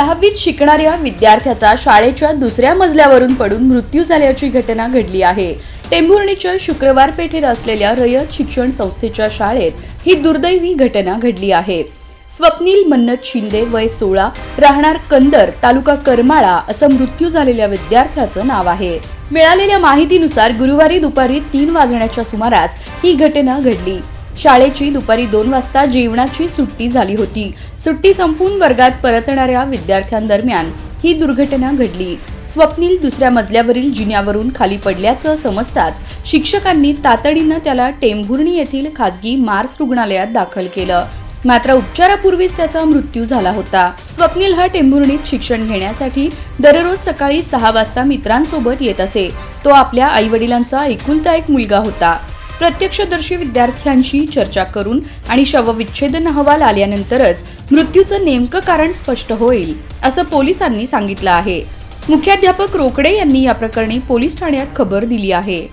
दहावीत शिकणाऱ्या विद्यार्थ्याचा शाळेच्या दुसऱ्या मजल्यावरून पडून मृत्यू झाल्याची घटना घडली आहे. टेंभुर्णीच्या शुक्रवार पेठेत असलेल्या रयत शिक्षण संस्थेच्या शाळेत ही दुर्दैवी घटना घडली आहे. स्वप्नील मन्नत शिंदे वय सोळा राहणार कंदर तालुका करमाळा असं मृत्यू झालेल्या विद्यार्थ्याचं नाव आहे. मिळालेल्या माहितीनुसार गुरुवारी दुपारी तीन वाजण्याच्या सुमारास ही घटना घडली. शाळेची दुपारी दोन वाजता जेवणाची सुट्टी झाली होती. सुट्टी संपून वर्गात परतणाऱ्या विद्यार्थ्यांदरम्यान ही दुर्घटना घडली. स्वप्नील दुसऱ्या मजल्यावरील जिन्यावरून खाली पडल्याचं समजताच शिक्षकांनी तातडीनं त्याला टेंभुर्णी येथील खासगी मार्स रुग्णालयात दाखल केलं. मात्र उपचारापूर्वीच त्याचा मृत्यू झाला होता. स्वप्नील हा टेंभुर्णीत शिक्षण घेण्यासाठी दररोज सकाळी सहा वाजता मित्रांसोबत येत असे. तो आपल्या आई वडिलांचा एकुलता एक मुलगा होता. प्रत्यक्षदर्शी विद्यार्थ्यांशी चर्चा करून आणि शवविच्छेदन अहवाल आल्यानंतरच मृत्यूचं नेमकं कारण स्पष्ट होईल असं पोलिसांनी सांगितलं आहे. मुख्याध्यापक रोकडे यांनी या प्रकरणी पोलीस ठाण्यात खबर दिली आहे.